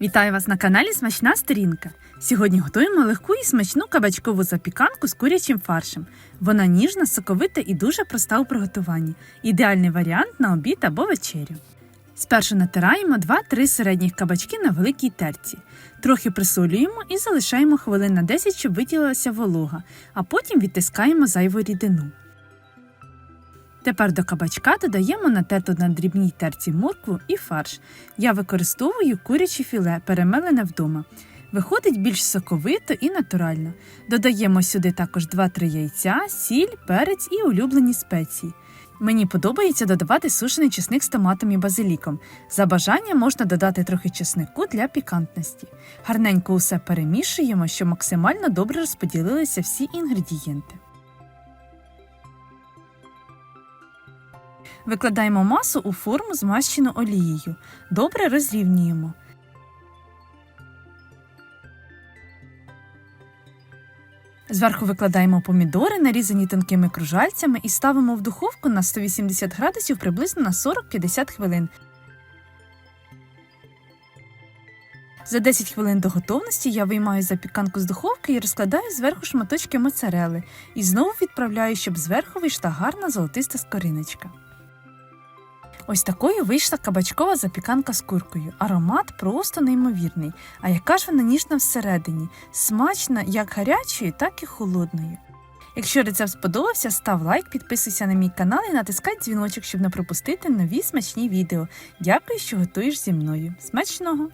Вітаю вас на каналі Смачна сторінка. Сьогодні готуємо легку і смачну кабачкову запіканку з курячим фаршем. Вона ніжна, соковита і дуже проста у приготуванні. Ідеальний варіант на обід або вечерю. Спершу натираємо 2-3 середніх кабачки на великій терці. Трохи присолюємо і залишаємо хвилин на 10, щоб виділилася волога, а потім відтискаємо зайву рідину. Тепер до кабачка додаємо натерту на дрібній терці моркву і фарш. Я використовую куряче філе, перемелене вдома. Виходить більш соковито і натурально. Додаємо сюди також 2-3 яйця, сіль, перець і улюблені спеції. Мені подобається додавати сушений чесник з томатом і базиліком. За бажанням можна додати трохи чеснику для пікантності. Гарненько усе перемішуємо, щоб максимально добре розподілилися всі інгредієнти. Викладаємо масу у форму, змащену олією. Добре розрівнюємо. Зверху викладаємо помідори, нарізані тонкими кружальцями, і ставимо в духовку на 180 градусів приблизно на 40-50 хвилин. За 10 хвилин до готовності я виймаю запіканку з духовки і розкладаю зверху шматочки моцарели і знову відправляю, щоб зверху вийшла гарна золотиста скориночка. Ось такою вийшла кабачкова запіканка з куркою. Аромат просто неймовірний. А яка ж вона ніжна всередині, смачна як гарячою, так і холодною. Якщо рецепт сподобався, став лайк, підписуйся на мій канал і натискай дзвіночок, щоб не пропустити нові смачні відео. Дякую, що готуєш зі мною. Смачного!